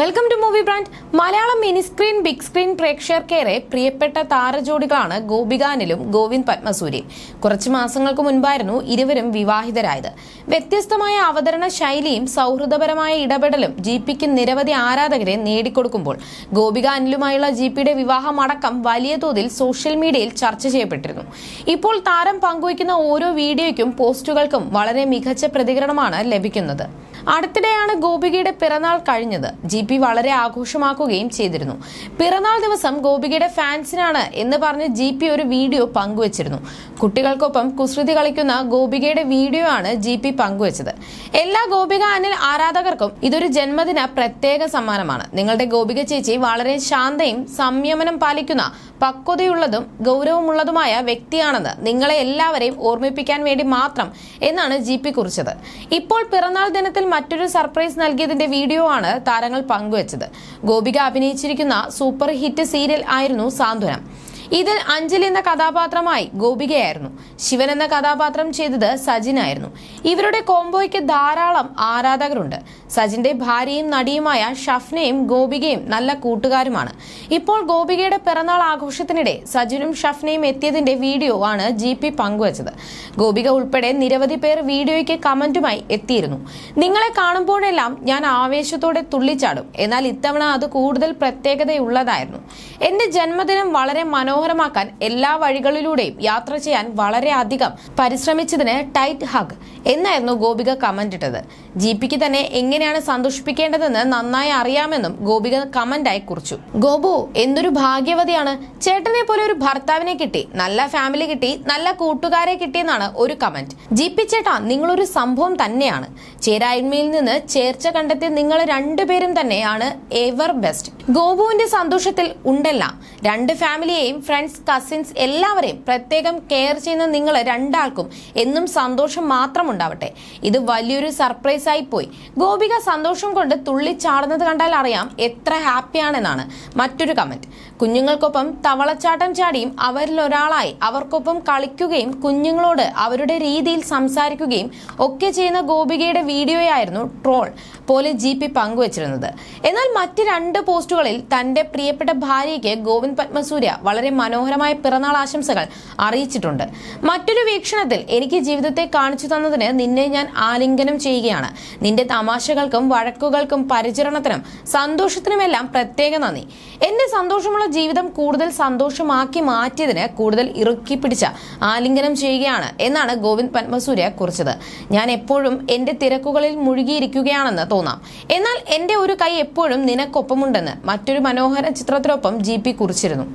Welcome to movie brand Malayalam mini screen big screen പ്രേക്ഷകർക്കേറെ പ്രിയപ്പെട്ട താരജോഡികളാണ് ഗോപികാനിലും ഗോവിന്ദ് പത്മസൂരിയും കുറച്ച് മാസങ്ങൾക്ക് മുൻപായിരുന്നു ഇരുവരും വിവാഹിതരായത്. വ്യത്യസ്തമായ അവതരണ ശൈലിയും സൗഹൃദപരമായ ഇടപെടലും ജി പിക്ക് നിരവധി ആരാധകരെ നേടിക്കൊടുക്കുമ്പോൾ ഗോപികാനിലുമായുള്ള ജി പിയുടെ വിവാഹമടക്കം വലിയ തോതിൽ സോഷ്യൽ മീഡിയയിൽ ചർച്ച ചെയ്യപ്പെട്ടിരുന്നു. ഇപ്പോൾ താരം പങ്കുവയ്ക്കുന്ന ഓരോ വീഡിയോയ്ക്കും പോസ്റ്റുകൾക്കും വളരെ മികച്ച പ്രതികരണമാണ് ലഭിക്കുന്നത്. അടുത്തിടെയാണ് ഗോപികയുടെ പിറന്നാൾ കഴിഞ്ഞത്. ജി പി വളരെ ആഘോഷമാക്കുകയും ചെയ്തിരുന്നു. പിറന്നാൾ ദിവസം ഗോപികയുടെ ഫാൻസിനാണ് എന്ന് പറഞ്ഞ് ജി പി ഒരു വീഡിയോ പങ്കുവച്ചിരുന്നു. കുട്ടികൾക്കൊപ്പം കുസൃതി കളിക്കുന്ന ഗോപികയുടെ വീഡിയോ ആണ് ജി പി പങ്കുവച്ചത്. എല്ലാ ഗോപിക അനിൽ ആരാധകർക്കും ഇതൊരു ജന്മദിന പ്രത്യേക സമ്മാനമാണ്. നിങ്ങളുടെ ഗോപിക ചേച്ചി വളരെ ശാന്തയും സംയമനം പാലിക്കുന്ന പക്വതയുള്ളതും ഗൗരവമുള്ളതുമായ വ്യക്തിയാണെന്ന് നിങ്ങളെ എല്ലാവരെയും ഓർമ്മിപ്പിക്കാൻ വേണ്ടി മാത്രം എന്നാണ് ജി പി കുറിച്ചത്. ഇപ്പോൾ പിറന്നാൾ ദിനത്തിൽ മറ്റൊരു സർപ്രൈസ് നൽകിയതിന്റെ വീഡിയോ ആണ് താരങ്ങൾ പങ്കുവച്ചത്. ഗോപിക അഭിനയിച്ചിരിക്കുന്ന സൂപ്പർ ഹിറ്റ് സീരിയൽ ആയിരുന്നു സാന്ത്വനം. ഇതിൽ അഞ്ജലി എന്ന കഥാപാത്രമായി ഗോപികയായിരുന്നു. ശിവൻ എന്ന കഥാപാത്രം ചെയ്തത് സജിനായിരുന്നു. ഇവരുടെ കോംബോയ്ക്ക് ധാരാളം ആരാധകരുണ്ട്. സജിന്റെ ഭാര്യയും നടിയുമായ ഷഫ്നയും ഗോപികയും നല്ല കൂട്ടുകാരുമാണ്. ഇപ്പോൾ ഗോപികയുടെ പിറന്നാൾ ആഘോഷത്തിനിടെ സജിനും ഷഫ്നയും എത്തിയതിന്റെ വീഡിയോ ആണ് ജി പി പങ്കുവച്ചത്. ഗോപിക ഉൾപ്പെടെ നിരവധി പേർ വീഡിയോയ്ക്ക് കമന്റുമായി എത്തിയിരുന്നു. നിങ്ങളെ കാണുമ്പോഴെല്ലാം ഞാൻ ആവേശത്തോടെ തുള്ളിച്ചാടും. എന്നാൽ ഇത്തവണ അത് കൂടുതൽ പ്രത്യേകതയുള്ളതായിരുന്നു. എന്റെ ജന്മദിനം വളരെ മനോഹരമാക്കാൻ എല്ലാ വഴികളിലൂടെയും യാത്ര ചെയ്യാൻ വളരെയധികം പരിശ്രമിച്ചതിന് ടൈറ്റ് ഹഗ് എന്നായിരുന്നു ഗോപിക കമന്റ് ഇട്ടത്. ജി പിക്ക് തന്നെ എങ്ങനെയാണ് സന്തോഷിപ്പിക്കേണ്ടതെന്ന് നന്നായി അറിയാമെന്നും ഗോപിക കമന്റായി കുറിച്ചു. ഗോപു എന്തൊരു ഭാഗ്യവതിയാണ്. ചേട്ടനെ പോലെ ഒരു ഭർത്താവിനെ കിട്ടി നല്ല ഫാമിലി കിട്ടി നല്ല കൂട്ടുകാരെ കിട്ടിയെന്നാണ് ഒരു കമന്റ് ജി പി ചേട്ടാ നിങ്ങളൊരു സംഭവം തന്നെയാണ്. ചേരായ്മയിൽ നിന്ന് ചേർച്ച കണ്ടെത്തിയ നിങ്ങൾ രണ്ടുപേരും തന്നെയാണ് എവർ ബെസ്റ്റ് ഗോപുവിന്റെ സന്തോഷത്തിൽ ഉണ്ടല്ല. രണ്ട് ഫാമിലിയെയും ഫ്രണ്ട്സ് കസിൻസ് എല്ലാവരെയും പ്രത്യേകം കെയർ ചെയ്യുന്ന നിങ്ങൾ രണ്ടാൾക്കും എന്നും സന്തോഷം മാത്രം ഉണ്ടാവട്ടെ. ഇത് വലിയൊരു സർപ്രൈസ് ആയി പോയി. ഗോപിക സന്തോഷം കൊണ്ട് തുള്ളിച്ചാടുന്നത് കണ്ടാൽ അറിയാം എത്ര ഹാപ്പിയാണെന്നാണ് മറ്റൊരു കമന്റ് കുഞ്ഞുങ്ങൾക്കൊപ്പം തവളച്ചാട്ടം ചാടിയും അവരിൽ ഒരാളായി അവർക്കൊപ്പം കളിക്കുകയും കുഞ്ഞുങ്ങളോട് അവരുടെ രീതിയിൽ സംസാരിക്കുകയും ഒക്കെ ചെയ്യുന്ന ഗോപികയുടെ വീഡിയോയായിരുന്നു ട്രോൾ പോലെ ജി പി പങ്കുവച്ചിരുന്നത്. എന്നാൽ മറ്റ് രണ്ട് പോസ്റ്റുകളിൽ തന്റെ പ്രിയപ്പെട്ട ഭാര്യയ്ക്ക് ഗോവിന്ദ് പത്മസൂര്യ വളരെ മനോഹരമായ പിറന്നാൾ ആശംസകൾ അറിയിച്ചിട്ടുണ്ട്. മറ്റൊരു വീക്ഷണത്തിൽ എനിക്ക് ജീവിതത്തെ കാണിച്ചു തന്നതിന് നിന്നെ ഞാൻ ആലിംഗനം ചെയ്യുകയാണ്. നിന്റെ തമാശകൾക്കും വഴക്കുകൾക്കും പരിചരണത്തിനും സന്തോഷത്തിനുമെല്ലാം പ്രത്യേക നന്ദി. എന്റെ സന്തോഷമുള്ള ജീവിതം കൂടുതൽ സന്തോഷമാക്കി മാറ്റിയതിന് കൂടുതൽ ഇറുക്കി പിടിച്ച ആലിംഗനം ചെയ്യുകയാണ് എന്നാണ് ഗോവിന്ദ് പത്മസൂര്യ കുറിച്ചത്. ഞാൻ എപ്പോഴും എന്റെ തിരക്കുകളിൽ മുഴുകിയിരിക്കുകയാണെന്ന് തോന്നാം. എന്നാൽ എന്റെ ഒരു കൈ എപ്പോഴും നിനക്കൊപ്പമുണ്ടെന്ന് മറ്റൊരു മനോഹര ചിത്രത്തിനൊപ്പം ജി പി കുറിച്ചിരുന്നു.